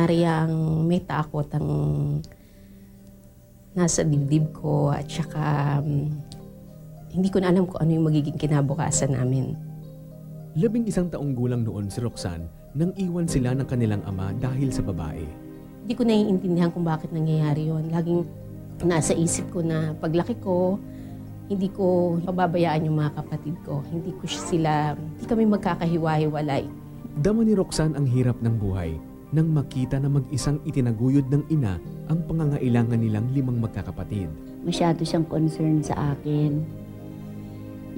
nariyang may takot ang nasa dibdib ko at saka mm, hindi ko na alam kung ano yung magiging kinabukasan namin. Labing isang taong gulang noon si Roxanne nang iwan sila ng kanilang ama dahil sa babae. Hindi ko naiintindihan kung bakit nangyayari yon. Laging nasa isip ko na paglaki ko, hindi ko pababayaan yung mga kapatid ko. Hindi ko sila, hindi kami magkakahiwa-hiwalay. Dama ni Roxanne ang hirap ng buhay nang makita na mag-isang itinaguyod ng ina ang pangangailangan nilang limang magkakapatid. masyado siyang concern sa akin.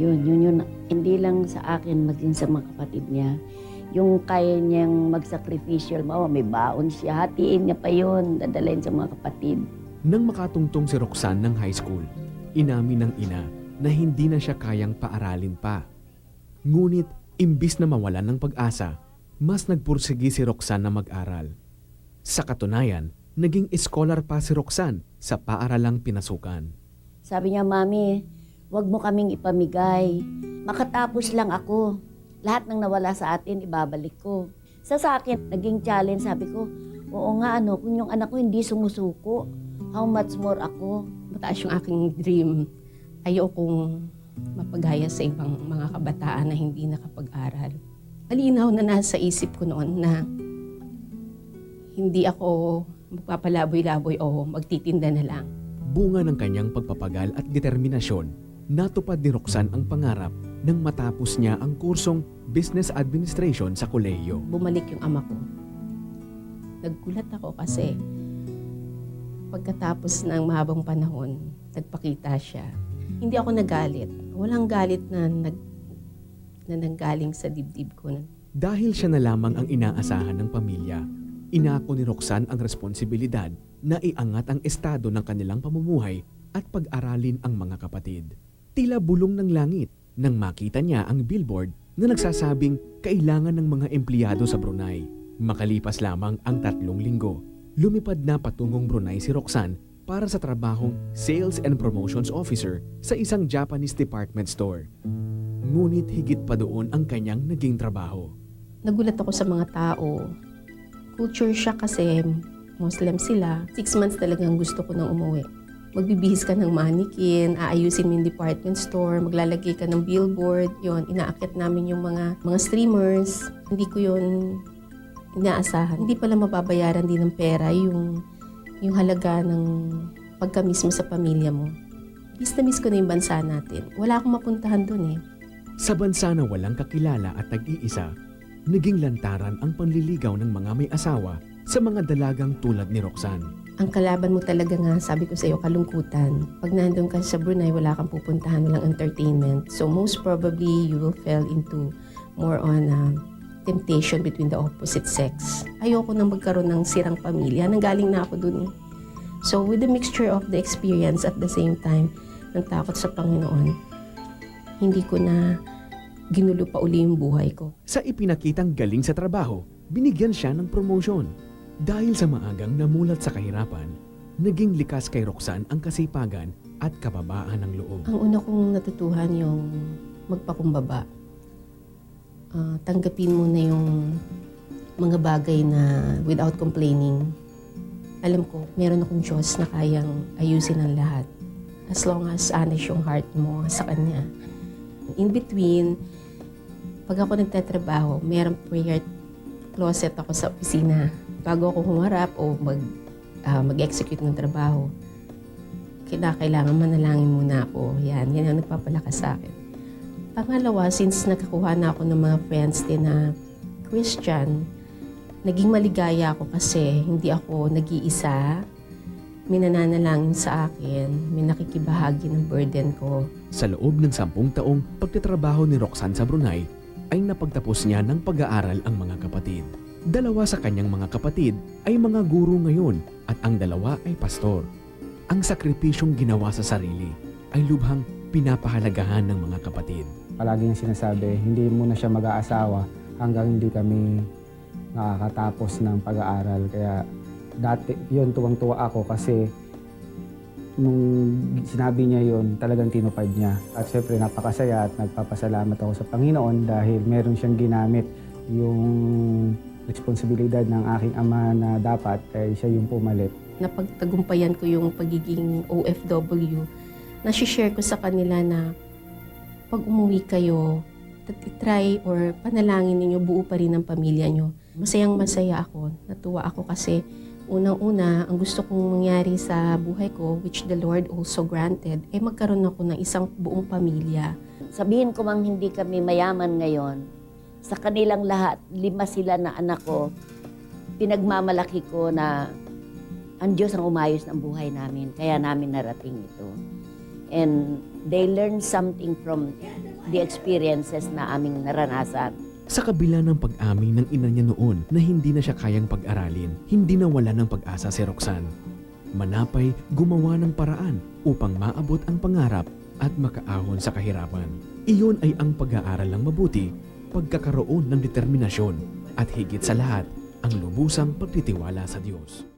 Yun, yun, yun. Hindi lang sa akin, maging sa mga kapatid niya. Yung kaya niyang magsakripisyal, mawa, may baon siya, hatiin niya pa yun, dadalhin sa mga kapatid. Nang makatungtong si Roxanne ng high school, inamin ng ina na hindi na siya kayang paaralin pa. Ngunit, imbis na mawalan ng pag-asa, mas nagpursigi si Roxanne na mag-aral. Sa katunayan, naging scholar pa si Roxanne sa paaralang pinasukan. Sabi niya, Mami, wag mo kaming ipamigay. Makatapos lang ako. Lahat ng nawala sa atin, ibabalik ko. Sa sa akin, naging challenge, sabi ko, oo nga, ano, kung yung anak ko hindi sumusuko, how much more ako? Mataas yung aking dream. Ayokong mapagaya sa ibang mga kabataan na hindi nakapag-aral. Malinaw na nasa isip ko noon na hindi ako magpapalaboy-laboy o magtitinda na lang. Bunga ng kanyang pagpapagal at determinasyon, natupad ni Roxanne ang pangarap nang matapos niya ang kursong Business Administration sa kolehiyo. Bumalik yung ama ko. Naggulat ako kasi pagkatapos ng mahabang panahon, nagpakita siya. Hindi ako nagalit. Walang galit na nag na nanggaling sa dibdib ko. Dahil siya na lamang ang inaasahan ng pamilya, inako ni Roxanne ang responsibilidad na iangat ang estado ng kanilang pamumuhay at pag-aralin ang mga kapatid. Tila bulong ng langit nang makita niya ang billboard na nagsasabing kailangan ng mga empleyado sa Brunei. Makalipas lamang ang tatlong linggo, lumipad na patungong Brunei si Roxanne para sa trabahong Sales and Promotions Officer sa isang Japanese department store. Ngunit higit pa doon ang kanyang naging trabaho. Nagulat ako sa mga tao. Culture shock kasi Muslim sila. Six months talagang gusto ko nang umuwi. Magbibihis ka ng mannequin, aayusin mo yung department store, maglalagay ka ng billboard, yon inaakit namin yung mga mga streamers. Hindi ko yun inaasahan. Hindi pala mababayaran din ng pera yung yung halaga ng pagkamis mo sa pamilya mo. Miss na miss ko na yung bansa natin. Wala akong mapuntahan dun eh. Sa bansa na walang kakilala at tag-iisa, naging lantaran ang panliligaw ng mga may asawa sa mga dalagang tulad ni Roxanne. ang kalaban mo talaga nga, sabi ko sa iyo, kalungkutan. Pag nandun ka sa Brunei, wala kang pupuntahan, walang entertainment. So most probably, you will fall into more on uh, temptation between the opposite sex. Ayoko nang magkaroon ng sirang pamilya. Nanggaling na ako dun eh. So with the mixture of the experience at the same time, ng takot sa Panginoon, hindi ko na ginulo pa uli yung buhay ko. Sa ipinakitang galing sa trabaho, binigyan siya ng promotion. Dahil sa maagang namulat sa kahirapan, naging likas kay Roxanne ang kasipagan at kababaan ng loob. Ang una kong natutuhan yung magpakumbaba. Ah, tanggapin mo na yung mga bagay na without complaining. Alam ko, meron akong Diyos na kayang ayusin ang lahat. As long as honest yung heart mo sa Kanya. In between, pag ako nagtatrabaho, merong prayer closet ako sa opisina. Bago ako humarap o mag, ah, mag-execute ng trabaho, kailangan manalangin muna ako. Yan, yan ang nagpapalakas sa akin. Pangalawa, since nakakuha na ako ng mga friends din na Christian, naging maligaya ako kasi hindi ako nag-iisa. May nananalangin sa akin, may nakikibahagi ng burden ko. Sa loob ng sampung taong pagtatrabaho ni Roxanne sa Brunei, ay napagtapos niya ng pag-aaral ang mga kapatid. Dalawa sa kanyang mga kapatid ay mga guro ngayon at ang dalawa ay pastor. Ang sakripisyong ginawa sa sarili ay lubhang pinapahalagahan ng mga kapatid. palagi niyang sinasabi, hindi muna siya mag-aasawa hanggang hindi kami nakakatapos ng pag-aaral. Kaya dati, yun, tuwang-tuwa ako kasi nung sinabi niya yun, talagang tinupad niya. At syempre, napakasaya at nagpapasalamat ako sa Panginoon dahil meron siyang ginamit yung responsibilidad ng aking ama na dapat ay siya yung pumalit. Napagtagumpayan ko yung pagiging OFW. Nasi-share ko sa kanila na pag umuwi kayo, try or panalangin ninyo buo pa rin ang pamilya nyo. Masayang masaya ako. Natuwa ako kasi unang-una, ang gusto kong mangyari sa buhay ko, which the Lord also granted, ay magkaroon ako ng isang buong pamilya. Sabihin ko mang hindi kami mayaman ngayon, sa kanilang lahat, lima sila na anak ko, pinagmamalaki ko na ang Diyos ang umayos ng buhay namin. Kaya namin narating ito. And they learn something from the experiences na aming naranasan. Sa kabila ng pag-amin ng ina niya noon na hindi na siya kayang pag-aralin, hindi nawala ng pag-asa si Roxanne. Manapay, gumawa ng paraan upang maabot ang pangarap at makaahon sa kahirapan. Iyon ay ang pag-aaral ng mabuti, pagkakaroon ng determinasyon, at higit sa lahat, ang lubusang pagtitiwala sa Diyos.